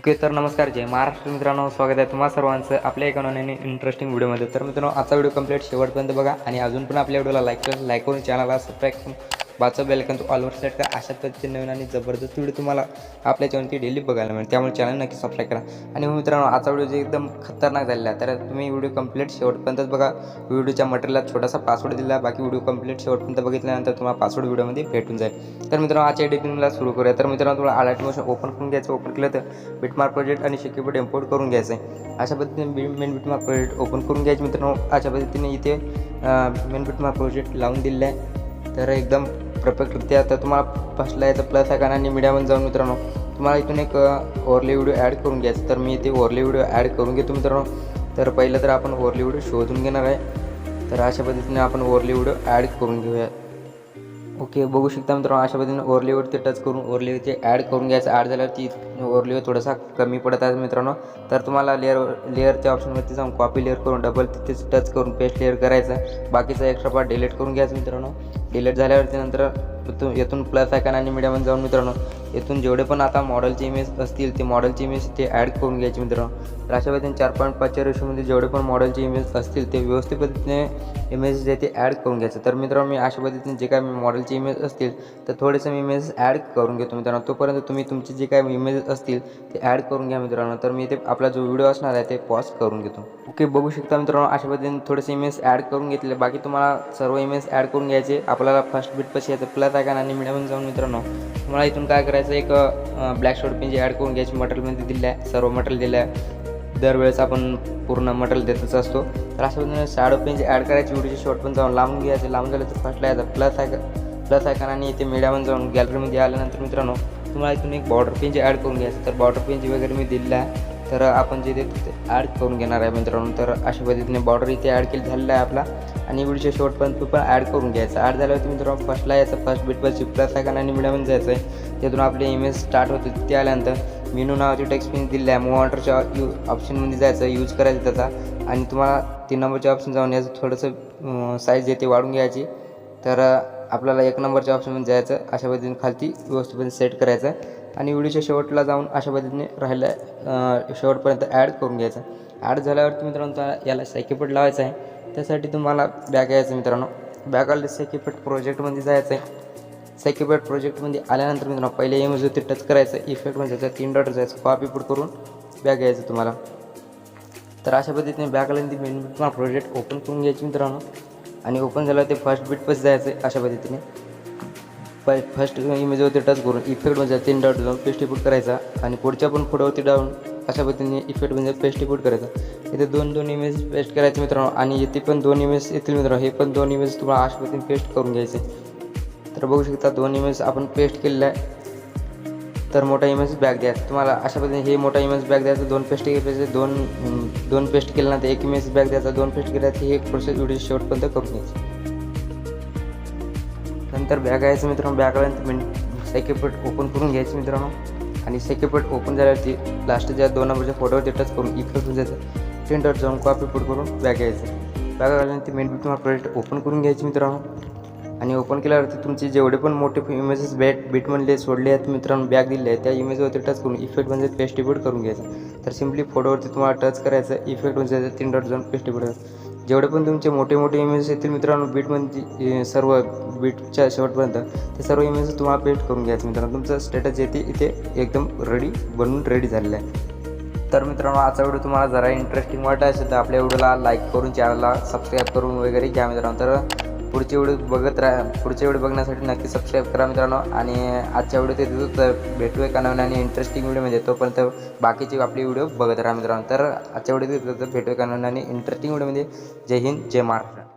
Okay तर नमस्कार जय महाराष्ट्र मित्रांनो. स्वागत आहे तुम्हा सर्वांचं आपल्या एका नवीन इंटरेस्टिंग व्हिडिओमध्ये तर मित्रांनो आजचा व्हिडिओ कंप्लीट शेवटपर्यंत बघा आणि अजून पण आपल्या व्हिडिओला लाईक करा. लाईक करून चॅनलला सबस्क्राईब करून बाजूचा बेलकन तो ऑलवर सेट करा अशा पद्धतीने नवीन आणि जबरदस्त व्हिडिओ तुम्हाला आपल्या चॅनलची डेली बघायला मिळेल. त्यामुळे चॅनल नक्की सबस्क्राईब करा. आणि मित्रांनो आजचा व्हिडिओ जे एकदम खतरनाक झालेला आहे तर तुम्ही व्हिडिओ कंप्लीट शेवटपर्यंतच बघा. व्हिडिओच्या मटेरियलला छोटासा पासवर्ड दिला. बाकी व्हिडिओ कंप्लीट शेवटपर्यंत बघितल्यानंतर तुम्हाला पासवर्ड व्हिडिओमध्ये भेटून जाईल. तर मित्रांनो आजच्या एडिटिंगला सुरू करूया. तर मित्रांनो तुम्हाला आलाट मोशन ओपन करून घ्यायचं. ओपन केलं तर बिटमार्क प्रोजेक्ट आणि शिकीबोर्ड इम्पोर्ट करून घ्यायचं आहे अशा पद्धतीने मेन बिटमार्क प्रोजेक्ट ओपन करून घ्यायचे. मित्रांनो अशा पद्धतीने इथे मेन बिटमार्क प्रोजेक्ट लावून दिलेलं आहे. तर एकदम परफेक्टरित्या तर तुम्हाला फर्स्टला याचा प्लस आहे आणि मीडियामध्ये जाऊन मित्रांनो तुम्हाला इथून एक ओरली व्हिडिओ ॲड करून घ्यायचा. तर मी इथे ओरली व्हिडिओ ॲड करून घेतो मित्रांनो. तर पहिलं तर आपण ओरली व्हिडिओ शोधून घेणार आहे. तर अशा पद्धतीने आपण ओरली व्हिडिओ ॲड करून घेऊया. ओके बघू शकता मित्रांनो अशा पद्धतीने ओरलीवरती टच करून ओरलीवरती ॲड करून घ्यायचं. ॲड झाल्यावरती ओरलीवर थोडासा कमी पडत आहे मित्रांनो. तर तुम्हाला लेअर लेअरच्या ऑप्शनवरती जाऊन कॉपी लेअर करून डबल तिथेच टच करून पेस्ट लेअर करायचं. बाकीचा एक्स्ट्रा पार्ट डिलीट करून घ्यायचं मित्रांनो. डिलीट झाल्यावरती नंतर इथून येथून प्लस आयकन आणि मीडियामध्ये जाऊन मित्रांनो येथून जेवढे पण आता मॉडेलचे इमेज असतील ते मॉडेलचे इमेज ते ॲड करून घ्यायचे मित्रांनो. तर अशा पद्धतीने चार पॉईंट पाचच्या रेशोमध्ये जेवढे पण मॉडेलचे इमेज असतील ते व्यवस्थित पद्धतीने इमेज जे ते ॲड करून घ्यायचं. तर मित्रांनो मी अशा पद्धतीने जे काय मॉडेलचे इमेज असतील तर थोडेसे मी इमेज ॲड करून घेतो मित्रांनो. तोपर्यंत तुम्ही तुमचे जे काय इमेज असतील ते ॲड करून घ्या मित्रांनो. तर मी ते आपला जो व्हिडिओ असणार आहे ते पॉज करून घेतो. ओके बघू शकता मित्रांनो अशा पद्धतीने थोडेसे इमेज ॲड करून घेतले. बाकी तुम्हाला सर्व इमेज ॲड करून घ्यायचे. आपल्याला फर्स्ट बीटपाशी यायचं प्लस आहे का आणि मीडियम जाऊन मित्रांनो तुम्हाला इथून काय करायचं एक ब्लॅक शॉर्ट पेन जे ॲड करून घ्यायची मटेरियलमध्ये दिलं आहे सर्व मटेरियल दिलं आहे. दरवेळेस आपण पूर्ण मटेरियल देतच असतो. तर अशा पद्धतीने शॅडो पेन जे ॲड करायची व्हिडिओचे शॉर्ट पण जाऊन लांबून घ्यायचे. लांबून झालं तर फर्स्टला यायचं प्लस आहे का प्लस आहे का आणि इथे मीडियामध्ये जाऊन गॅलरीमध्ये आल्यानंतर मित्रांनो तुम्हाला इथून एक बॉर्डर पेन जे ॲड करून घ्यायचं तर बॉर्डर पेन जे वगैरे मी दिलेलं आहे तर आपण जे ते ॲड करून घेणार आहे मित्रांनो तर अशा पद्धतीने बॉर्डर इथे ॲड केली झालेला आहे आपला. आणि व्हिडिओच्या शेवटपर्यंत तो पण ॲड करून घ्यायचा. ॲड झाल्यावरती मित्रांनो फर्स्टला यायचं फर्स्ट बीटवरची प्लस आहे आणि मीडियामध्ये जायचं आहे त्यातून आपले इमेज स्टार्ट होते तिथे आल्यानंतर मेनू नावाची टेक्स्ट पिन आहे. मूव ऑर्डरच्या यू ऑप्शनमध्ये जायचं यूज करायचं त्याचा. आणि तुम्हाला तीन नंबरचे ऑप्शन जाऊन याचं थोडंसं साईज येते वाढून घ्यायची. तर आपल्याला एक नंबरच्या ऑप्शनमध्ये जायचं. अशा पद्धतीने खालती व्यवस्थितपणे सेट करायचं. आणि व्हिडिओच्या शेवटला जाऊन अशा पद्धतीने राहिल्या शेवटपर्यंत ॲड करून घ्यायचं. ॲड झाल्यावरती मित्रांनो तुम्हाला याला सायकीपट लावायचं आहे. त्यासाठी तुम्हाला बॅग यायचं मित्रांनो. बॅग आले प्रोजेक्टमध्ये जायचं आहे. सायकीपॅड प्रोजेक्टमध्ये आल्यानंतर मित्रांनो पहिले एमजवरती टच करायचं इफेक्टमध्ये जायचं तीन डॉट जायचं कॉपी पुट करून बॅग यायचं तुम्हाला. तर अशा पद्धतीने बॅग आल्यानंतर मेन तुम्हाला प्रोजेक्ट ओपन करून घ्यायचे मित्रांनो. आणि ओपन झालं ते फर्स्ट बीट पस जायचं अशा पद्धतीने. प फर्स्ट इमेजवरती टच करून इफेक्ट म्हणजे तीन डॉट जाऊन पेस्ट करायचा आणि पुढच्या पण फोटोवरती डाऊन अशा पद्धतीने इफेक्ट म्हणजे पेस्ट करायचा. इथे दोन दोन इमेज पेस्ट करायचे मित्रांनो आणि इथे पण दोन इमेज येतील मित्रांनो. हे पण दोन इमेज तुम्हाला अशा पद्धतीने पेस्ट करून घ्यायचे. तर बघू शकता दोन इमेज आपण पेस्ट केलेला आहे. तर मोठा इमेज बॅग द्या. तुम्हाला अशा पद्धतीने हे मोठा इमेज बॅग द्यायचा. दोन पेस्ट केले दोन दोन पेस्ट केल्यानंतर एक इमेज बॅग द्यायचा. दोन पेस्ट केल्यानंतर हे प्रोसेस व्हिडिओ शेवटपर्यंत करून घ्यायची. नंतर बॅग यायचं मित्रांनो बॅग आल्यानंतर सेक्युपट ओपन करून घ्यायचं मित्रांनो. आणि सेक्युपट ओपन झाल्यावरती लास्टच्या दोन नंबरच्या फोटोवरती टच करून इफेक्ट जायचं प्रिंटर जाऊन कॉपी पुट करून बॅग यायचं बॅग आल्यानंतर मेन तुम्हाला प्रोजेक्ट ओपन करून घ्यायचं मित्रांनो. आणि ओपन केल्यावरती तुमचे जेवढे पण मोठे इमेजेस बॅट बीटमधले सोडले आहेत मित्रांनो बॅग दिले आहेत त्या इमेजवरती टच करून इफेक्ट म्हणजे पेस्टिब्यूट करून घ्यायचं. तर सिम्पली फोटोवरती तुम्हाला टच करायचं इफेक्ट म्हणजे तीन डॉट जाऊन पेस्टिब्यूट करायचं. जेवढे पण तुमचे मोठे मोठे इमेजेस येतील मित्रांनो बीटमध्ये म्हणजे, सर्व बीटच्या शेवटपर्यंत ते सर्व इमेजेस तुम्हाला अपडेट करून घ्यायचं मित्रांनो. तुमचं स्टेटस येते इथे एकदम रेडी बनवून रेडी झालेलं आहे. तर मित्रांनो आजचा व्हिडिओ तुम्हाला जरा इंटरेस्टिंग वाटत असेल तर आपल्या व्हिडिओला लाईक करून चॅनलला सबस्क्राईब करून वगैरे घ्या मित्रांनो. तर पुढचे व्हिडिओ बघत राहा पुढचे व्हिडिओ बघण्यासाठी नक्की सबस्क्राईब करा मित्रांनो. आणि आजच्या व्हिडिओ ते तिथूच भेटू एका नवीन आणि इंटरेस्टिंग व्हिडिओ म्हणजे तोपर्यंत बाकीचे आपले व्हिडिओ बघत राहा मित्रांनो. तर आजच्या व्हिडिओ भेटू एका नवीन आणि इंटरेस्टिंग व्हिडिओमध्ये म्हणजे जय हिंद जय महाराष्ट्र.